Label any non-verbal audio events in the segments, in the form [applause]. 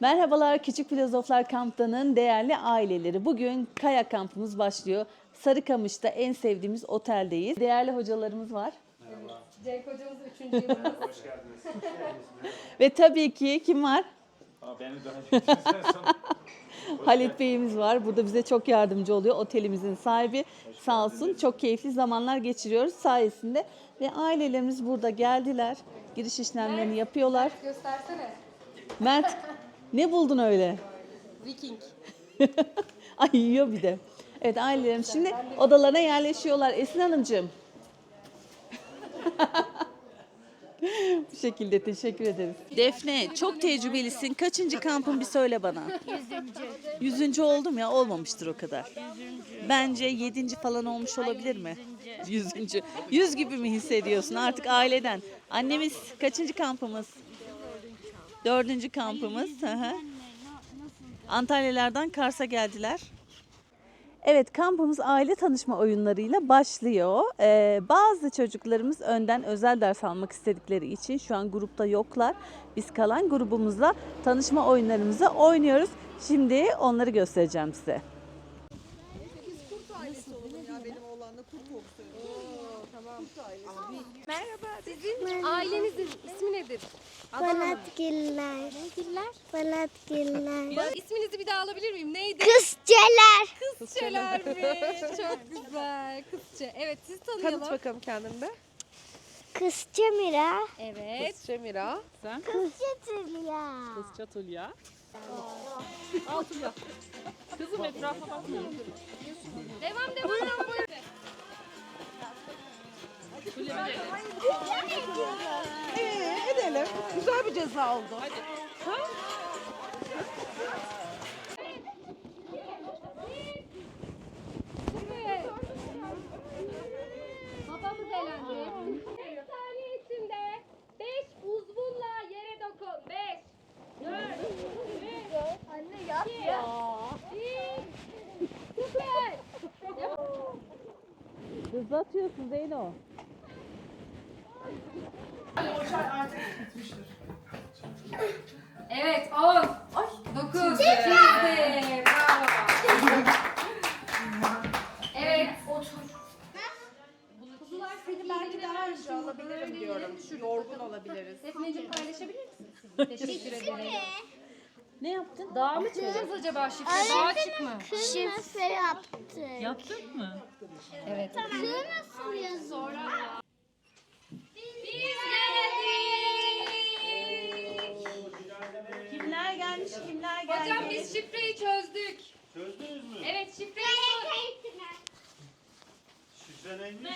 Merhabalar Küçük Filozoflar Kamp'tanın değerli aileleri. Bugün kayak kampımız başlıyor. Sarıkamış'ta en sevdiğimiz oteldeyiz. Değerli hocalarımız var. Cenk hocamız 3. yılımız. [laughs] Ve tabii ki kim var? Aa, beni daha [laughs] Halit Bey'imiz var. Burada bize çok yardımcı oluyor. Otelimizin sahibi. Sağ olsun. Çok keyifli zamanlar geçiriyoruz sayesinde. Ve ailelerimiz burada geldiler. Giriş işlemlerini yapıyorlar. Göstersene. Mert [laughs] ne buldun öyle? Viking. [laughs] Ay yiyor bir de. Evet ailelerim şimdi odalarına yerleşiyorlar. Esin Hanımcığım. [laughs] Bu şekilde teşekkür ederiz. Defne çok tecrübelisin. Kaçıncı kampın bir söyle bana. Yüzüncü. Yüzüncü oldum ya olmamıştır o kadar. Bence yedinci falan olmuş olabilir mi? Yüzüncü. Yüz gibi mi hissediyorsun artık aileden? Annemiz kaçıncı kampımız? Dördüncü kampımız. Hı hı. Antalyalardan Kars'a geldiler. Evet kampımız aile tanışma oyunlarıyla başlıyor. Ee, bazı çocuklarımız önden özel ders almak istedikleri için şu an grupta yoklar. Biz kalan grubumuzla tanışma oyunlarımızı oynuyoruz. Şimdi onları göstereceğim size. Sizin ailenizin ismi nedir? Balatgiller. Neydiler? Balatgiller. İsminizi bir daha alabilir miyim? Neydi? Kızçeler. Kızçelermiş. Çok güzel. Kızçe. Evet siz Tanıt tanıyalım. bakalım kendini de. Kızça Mira. Evet. Kızça Mira. Kızça Tülya. Çatulya. Devam devam devam. Ee, edelim. Güzel bir ceza oldu. Babamız elendi. Bir saniye içinde 5 uzvunla yere dokun. 5 4 3 Anne yap ya. 1 Süper. Hızlı atıyorsun Zeyno. Evet 10 9 8 Bravo. Evet. Kuzular Seni belki daha önce alabilirim diyorum. Yorgun olabiliriz. Defneciğim paylaşabilir misin? Teşekkür ederim. Ne yaptın? Dağa mı çıkacağız acaba şifre? Dağa çık mı? Nasıl yaptı? Yaptın mı? Evet. nasıl yazıyor? Hocam biz şifreyi çözdük. Çözdünüz mü? Evet şifreyi çözdük. Şifre neymiş?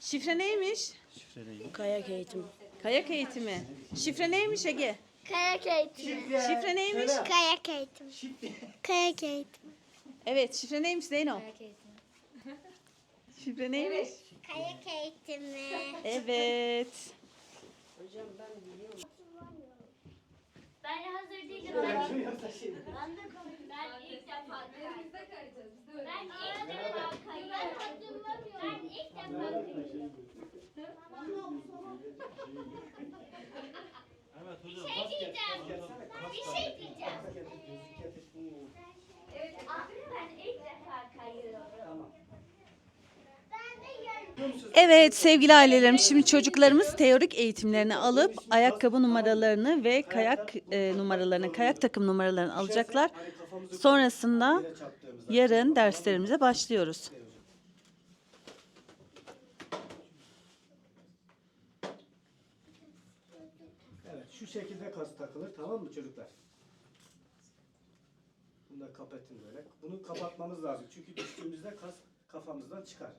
Şifre neymiş? Şifre neymiş? Kayak eğitimi. Kayak eğitimi. Şifre neymiş Ege? Kayak eğitimi. Şifre neymiş? Kayak eğitimi. Kayak eğitimi. Evet şifre neymiş Zeyno? [laughs] Şifre neymiş? Kayak eğitimi. Evet. Ben hazır değilim. Ben, ben ilk defa kaydım. Bizde kayacağız. Bizde öyle. Ben ilk defa kayıyorum. Ben ilk defa kayıyorum. Evet Bir hocam. şey diyeceğim. Bir şey diyeceğim. Abi ben ilk defa kayıyorum. Ben de yarın. Evet sevgili ailelerim şimdi çocuklarımız teorik eğitimlerini alıp ayakkabı numaralarını ve kayak e, numaralarını, kayak takım numaralarını alacaklar. Sonrasında yarın derslerimize başlıyoruz. Evet şu şekilde kas takılır tamam mı çocuklar? Bunu da kapatın böyle. Bunu kapatmamız lazım. Çünkü düştüğümüzde kas kafamızdan çıkar.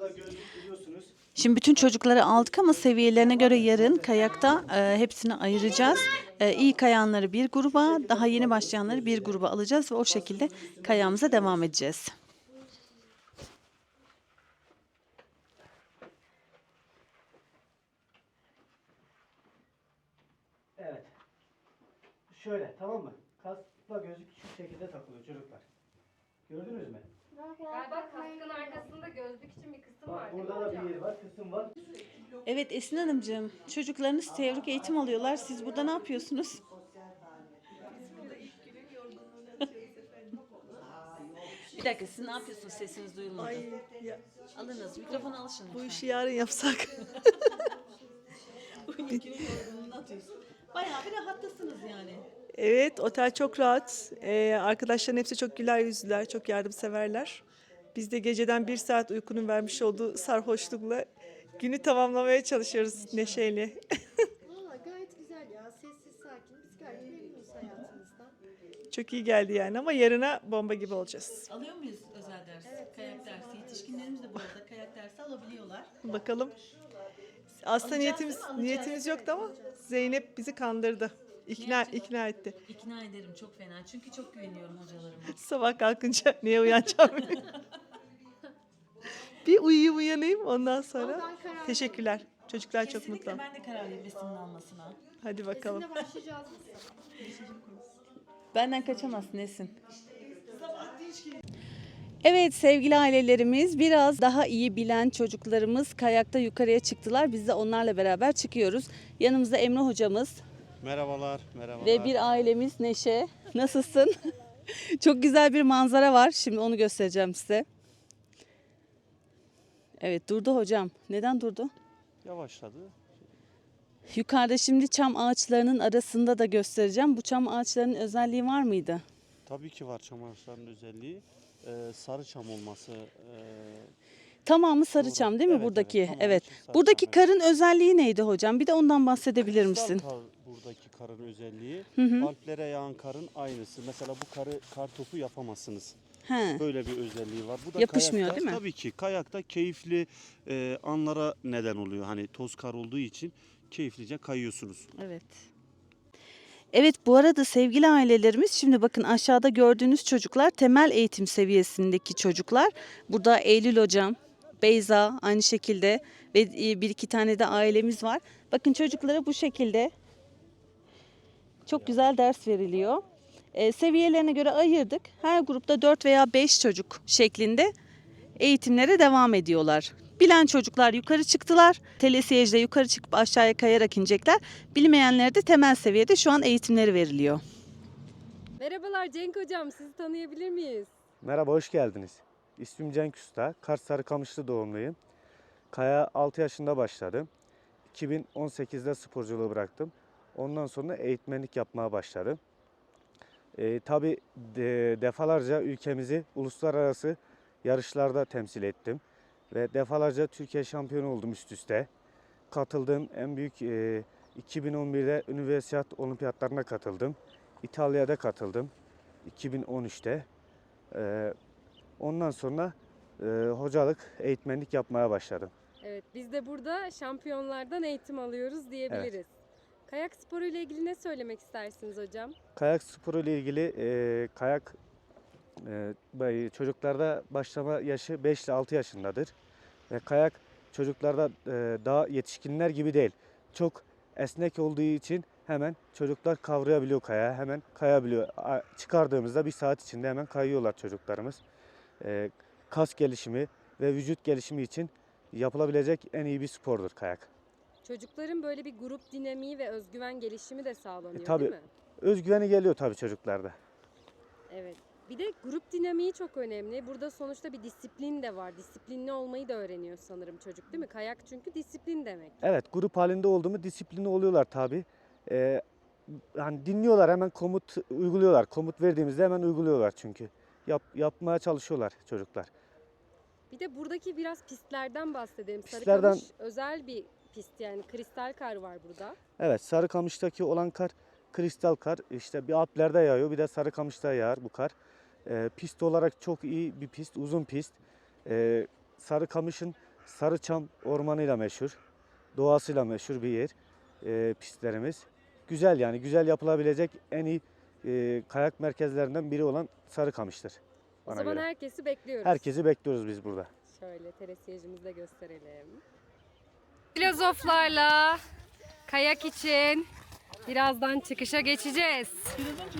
Gözlük biliyorsunuz. Şimdi bütün çocukları aldık ama seviyelerine göre yarın kayakta e, hepsini ayıracağız. E, iyi kayanları bir gruba, daha yeni başlayanları bir gruba alacağız ve o şekilde kayağımıza devam edeceğiz. Evet. Şöyle tamam mı? Kasla gözlük şu şekilde takılıyor çocuklar. Gördünüz mü? Galiba kaskın arkasında gözlük için bir kısım var. değil mi Burada da hocam? bir yer var, kısım var. Evet Esin Hanımcığım, çocuklarınız teorik eğitim alıyorlar. Siz burada ne yapıyorsunuz? Bir dakika siz ne yapıyorsunuz sesiniz duyulmadı? Ay ya, Alınız mikrofonu alışın. bu işi yarın yapsak. Bayağı bir rahattasınız yani. Evet, otel çok rahat. Ee, arkadaşların hepsi çok güler yüzlüler, çok yardımseverler. Biz de geceden bir saat uykunun vermiş olduğu sarhoşlukla günü tamamlamaya çalışıyoruz neşeyle. [laughs] Valla gayet güzel ya. Sessiz, sakin. Biz gayet memnunuz hayatımızdan. çok iyi geldi yani ama yarına bomba gibi olacağız. Alıyor muyuz özel ders? kayak dersi. Yetişkinlerimiz de bu arada kayak dersi alabiliyorlar. Bakalım. Aslında Alacağız niyetimiz mi? Alacağız. niyetimiz yoktu ama Zeynep bizi kandırdı. İkna ikna etti. İkna ederim çok fena. Çünkü çok güveniyorum hocalarıma. [laughs] Sabah kalkınca [laughs] niye uyanacağım? [laughs] bir uyuyayım uyanayım ondan sonra. Ben karar Teşekkürler. Çocuklar çok mutlu. Kesinlikle ben de kararlıyım Esin'in almasına. Hadi bakalım. Sizinle başlayacağız biz. Benden kaçamazsın Esin. Evet sevgili ailelerimiz biraz daha iyi bilen çocuklarımız kayakta yukarıya çıktılar. Biz de onlarla beraber çıkıyoruz. Yanımızda Emre hocamız Merhabalar, merhabalar. ve bir ailemiz Neşe. Nasılsın? [laughs] Çok güzel bir manzara var. Şimdi onu göstereceğim size. Evet durdu hocam. Neden durdu? Yavaşladı. Yukarıda şimdi çam ağaçlarının arasında da göstereceğim. Bu çam ağaçlarının özelliği var mıydı? Tabii ki var çam ağaçlarının özelliği. Ee, sarı çam olması. ee, Tamamı sarı Doğru. çam değil mi Evet, buradaki? evet, Evet. Buradaki çam, evet. karın özelliği neydi hocam? Bir de ondan bahsedebilir kristal misin? Kar, buradaki karın özelliği. Hı hı. Alplere yağan karın aynısı. Mesela bu karı kar topu yapamazsınız. He. Böyle bir özelliği var. Bu da Yapışmıyor, kayakta, değil mi? Tabii ki kayakta keyifli e, anlara neden oluyor. Hani toz kar olduğu için keyiflice kayıyorsunuz. Evet. Evet bu arada sevgili ailelerimiz şimdi bakın aşağıda gördüğünüz çocuklar temel eğitim seviyesindeki çocuklar. Burada Eylül hocam, Beyza aynı şekilde ve e, bir iki tane de ailemiz var. Bakın çocuklara bu şekilde çok güzel ders veriliyor. E, seviyelerine göre ayırdık. Her grupta 4 veya 5 çocuk şeklinde eğitimlere devam ediyorlar. Bilen çocuklar yukarı çıktılar. Telesiyejde yukarı çıkıp aşağıya kayarak inecekler. Bilmeyenlere de temel seviyede şu an eğitimleri veriliyor. Merhabalar Cenk hocam. Sizi tanıyabilir miyiz? Merhaba, hoş geldiniz. İsmim Cenk Usta, Kars Sarıkamışlı doğumluyum. Kaya 6 yaşında başladım. 2018'de sporculuğu bıraktım. Ondan sonra eğitmenlik yapmaya başladım. Ee, tabii de- defalarca ülkemizi uluslararası yarışlarda temsil ettim. Ve defalarca Türkiye şampiyonu oldum üst üste. Katıldığım en büyük e, 2011'de Üniversiyat Olimpiyatlarına katıldım. İtalya'da katıldım 2013'te. Ee, ondan sonra e, hocalık, eğitmenlik yapmaya başladım. Evet biz de burada şampiyonlardan eğitim alıyoruz diyebiliriz. Kayak sporu ile ilgili ne söylemek istersiniz hocam? Kayak sporu ile ilgili e, kayak e, çocuklarda başlama yaşı 5 ile 6 yaşındadır. Ve kayak çocuklarda e, daha yetişkinler gibi değil. Çok esnek olduğu için hemen çocuklar kavrayabiliyor kaya, hemen kayabiliyor. Çıkardığımızda bir saat içinde hemen kayıyorlar çocuklarımız. E, kas gelişimi ve vücut gelişimi için yapılabilecek en iyi bir spordur kayak. Çocukların böyle bir grup dinamiği ve özgüven gelişimi de sağlanıyor E, tabii. değil mi? Özgüveni geliyor tabii çocuklarda. Evet. Bir de grup dinamiği çok önemli. Burada sonuçta bir disiplin de var. Disiplinli olmayı da öğreniyor sanırım çocuk değil mi? Kayak çünkü disiplin demek. Evet grup halinde olduğumu disiplinli oluyorlar tabi. Ee, hani dinliyorlar hemen komut uyguluyorlar. Komut verdiğimizde hemen uyguluyorlar çünkü. Yap, yapmaya çalışıyorlar çocuklar. Bir de buradaki biraz pistlerden bahsedelim. Pistlerden- Sarıkamış özel bir pist yani kristal kar var burada. Evet Sarıkamış'taki olan kar kristal kar. İşte bir Alplerde yağıyor bir de Sarıkamış'ta yağar bu kar. Ee, pist olarak çok iyi bir pist, uzun pist. Ee, Sarıkamış'ın Sarıçam ormanıyla meşhur. Doğasıyla meşhur bir yer ee, pistlerimiz. Güzel yani güzel yapılabilecek en iyi e, kayak merkezlerinden biri olan Sarıkamış'tır. O zaman göre. herkesi bekliyoruz. Herkesi bekliyoruz biz burada. Şöyle teresiyejimizi de gösterelim. Filozoflarla kayak için birazdan çıkışa geçeceğiz.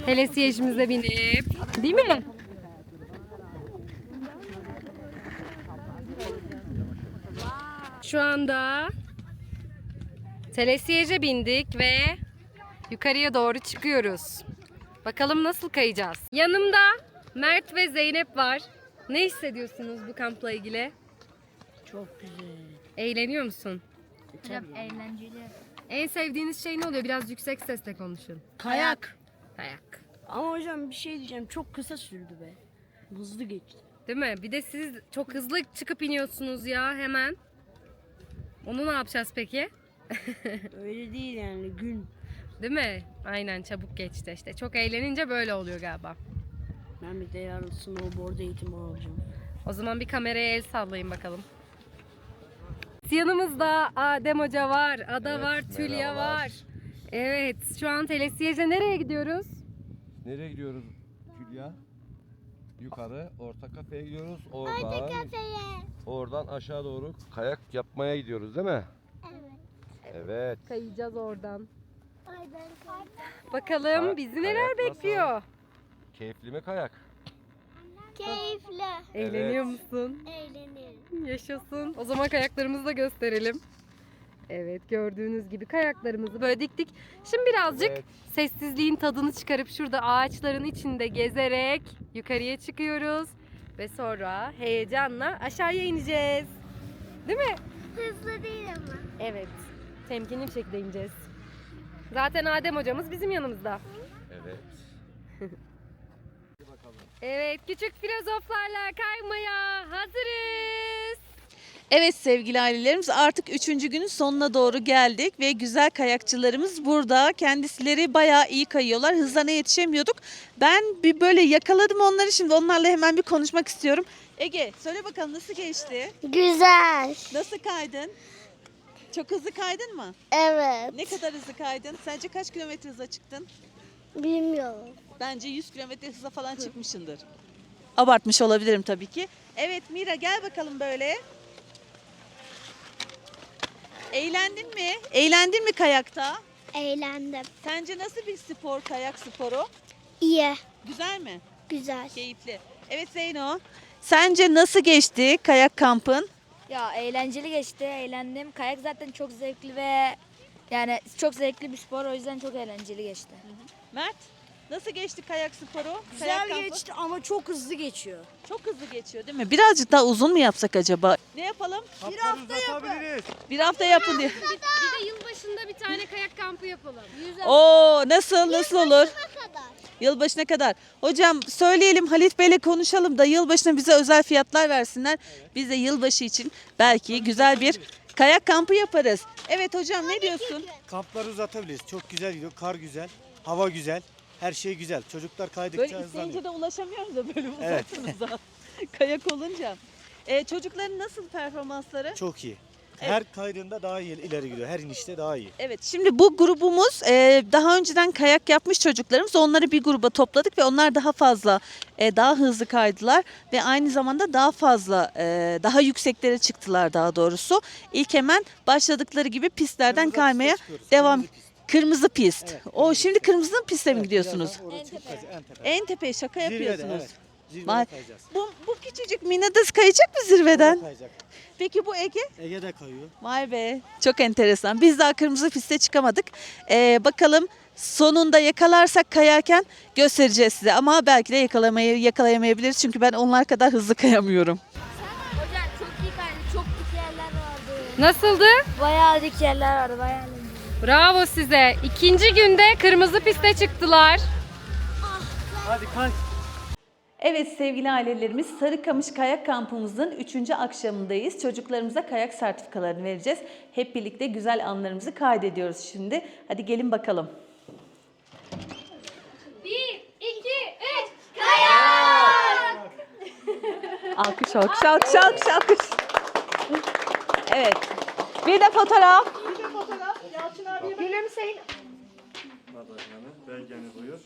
Hele siyejimize binip. Değil mi? Şu anda telesiyece bindik ve yukarıya doğru çıkıyoruz. Bakalım nasıl kayacağız. Yanımda Mert ve Zeynep var. Ne hissediyorsunuz bu kampla ilgili? Çok güzel. Eğleniyor musun? Çok eğlenceli. En sevdiğiniz şey ne oluyor? Biraz yüksek sesle konuşun. Kayak. Kayak. Ama hocam bir şey diyeceğim. Çok kısa sürdü be. Hızlı geçti. Değil mi? Bir de siz çok hızlı çıkıp iniyorsunuz ya hemen. Onu ne yapacağız peki? [laughs] Öyle değil yani gün. Değil mi? Aynen çabuk geçti işte. Çok eğlenince böyle oluyor galiba. Ben bir de yarın snowboard eğitimi alacağım. O zaman bir kameraya el sallayın bakalım. Yanımızda Adem Hoca var, Ada Evet, var, Tülya merhabalar. var. Evet, şu an telesiyeje nereye gidiyoruz? Nereye gidiyoruz Hülya? Yukarı orta kafeye gidiyoruz. Oradan oradan aşağı doğru kayak yapmaya gidiyoruz değil mi? Evet. Evet. Kayacağız oradan. Bakalım Ha, bizi kayak neler nasıl? bekliyor? Keyifli mi kayak? Keyifli. Eğleniyor Evet. musun? Eğlenirim. Yaşasın. O zaman kayaklarımızı da gösterelim. Evet gördüğünüz gibi kayaklarımızı böyle diktik. Şimdi birazcık Evet. sessizliğin tadını çıkarıp şurada ağaçların içinde gezerek yukarıya çıkıyoruz. Ve sonra heyecanla aşağıya ineceğiz. Değil mi? Hızlı değil ama. Evet. Temkinli bir şekilde ineceğiz. Zaten Adem hocamız bizim yanımızda. Evet. [laughs] Evet küçük filozoflarla kaymaya hazırız. Evet sevgili ailelerimiz artık üçüncü günün sonuna doğru geldik ve güzel kayakçılarımız burada. Kendisileri bayağı iyi kayıyorlar. Hızlarına yetişemiyorduk. Ben bir böyle yakaladım onları şimdi onlarla hemen bir konuşmak istiyorum. Ege söyle bakalım nasıl geçti? Güzel. Nasıl kaydın? Çok hızlı kaydın mı? Evet. Ne kadar hızlı kaydın? Sence kaç kilometre hıza çıktın? Bilmiyorum. Bence 100 kilometre hıza falan çıkmışındır. Abartmış olabilirim tabii ki. Evet Mira gel bakalım böyle. Eğlendin mi? Eğlendin mi kayakta? Eğlendim. Sence nasıl bir spor kayak sporu? İyi. Güzel mi? Güzel. Keyifli. Evet Zeyno. Sence nasıl geçti kayak kampın? Ya eğlenceli geçti, eğlendim. Kayak zaten çok zevkli ve yani çok zevkli bir spor o yüzden çok eğlenceli geçti. Mert nasıl geçti kayak sporu? Güzel kayak kampı? geçti ama çok hızlı geçiyor. Çok hızlı geçiyor değil mi? Birazcık daha uzun mu yapsak acaba? Ne yapalım? Bir hafta uzatabiliriz. Bir hafta yapın diyor. Bir de yılbaşında bir tane kayak kampı yapalım. Oo nasıl nasıl olur? kadar. Yılbaşına kadar. Hocam söyleyelim Halit Bey'le konuşalım da yılbaşına bize özel fiyatlar versinler. Biz de yılbaşı için belki güzel bir kayak kampı yaparız. Evet hocam ne diyorsun? Kampları uzatabiliriz. Çok güzel gidiyor. Kar güzel. Hava güzel. Her şey güzel. Çocuklar kaydıkça Böyle hızlanıyor. isteyince de ulaşamıyoruz da böyle Evet. uzatırız da. [laughs] Kayak olunca. Ee, çocukların nasıl performansları? Çok iyi. Her kaydında daha iyi ileri gidiyor. Her inişte daha iyi. Evet şimdi bu grubumuz e, daha önceden kayak yapmış çocuklarımız onları bir gruba topladık ve onlar daha fazla e, daha hızlı kaydılar ve aynı zamanda daha fazla e, daha yükseklere çıktılar daha doğrusu. İlk hemen başladıkları gibi pistlerden Kırmızı kaymaya çıkıyoruz. devam. Kırmızı pist. Kırmızı pist. Evet, o kırmızı şimdi kırmızı piste mi gidiyorsunuz? En tepe. En tepeye şaka yapıyorsunuz. kayacağız. Bu, bu küçücük Mina'da kayacak mı zirveden? Peki bu Ege? Ege de kayıyor. Vay be çok enteresan. Biz daha kırmızı piste çıkamadık. Ee, bakalım sonunda yakalarsak kayarken göstereceğiz size. Ama belki de yakalamayı yakalayamayabiliriz. Çünkü ben onlar kadar hızlı kayamıyorum. Hocam çok iyi kaydı, çok dik yerler vardı. Nasıldı? Bayağı dik yerler vardı, bayağı eğlenceli. Bravo size. İkinci günde kırmızı piste çıktılar. Hadi kay. Evet sevgili ailelerimiz Sarıkamış Kayak Kampımızın 3. akşamındayız. Çocuklarımıza kayak sertifikalarını vereceğiz. Hep birlikte güzel anlarımızı kaydediyoruz şimdi. Hadi gelin bakalım. Bir, iki, üç. Alkış, alkış, alkış, alkış, alkış. Evet. Bir de fotoğraf. Belgeni buyur.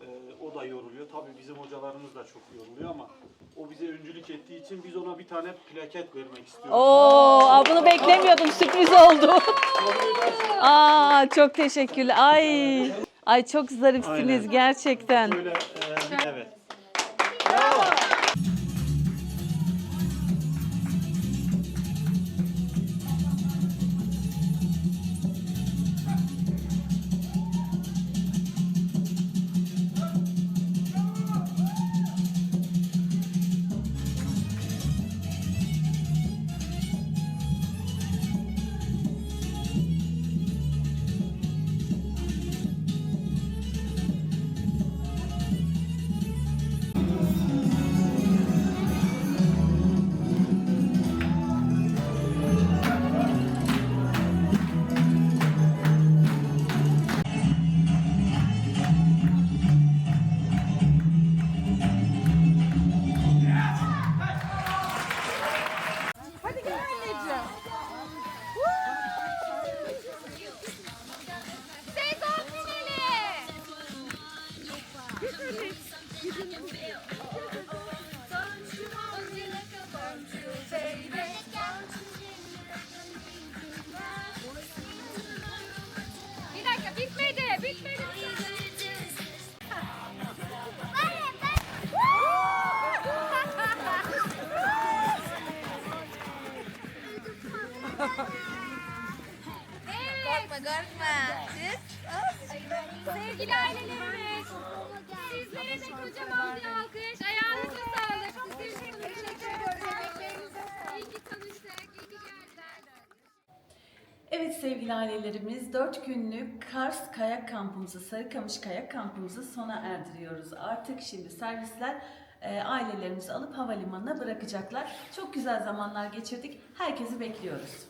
Ee, o da yoruluyor. Tabii bizim hocalarımız da çok yoruluyor ama o bize öncülük ettiği için biz ona bir tane plaket vermek istiyoruz. Oo, aa, bunu beklemiyordum. Sürpriz oldu. Aa, çok teşekkürler. Ay. Ay çok zarifsiniz Aynen. gerçekten. Böyle e, evet. Ailelerimiz. Sizlere de kocaman bir alkış. Ayağınıza sağlık. Teşekkür. Emeklerinize İyi ki tanıştık. İyi ki. Evet sevgili ailelerimiz 4 günlük Kars kayak kampımızı, Sarıkamış kayak kampımızı sona erdiriyoruz. Artık şimdi servisler e, ailelerimizi alıp havalimanına bırakacaklar. Çok güzel zamanlar geçirdik. Herkesi bekliyoruz.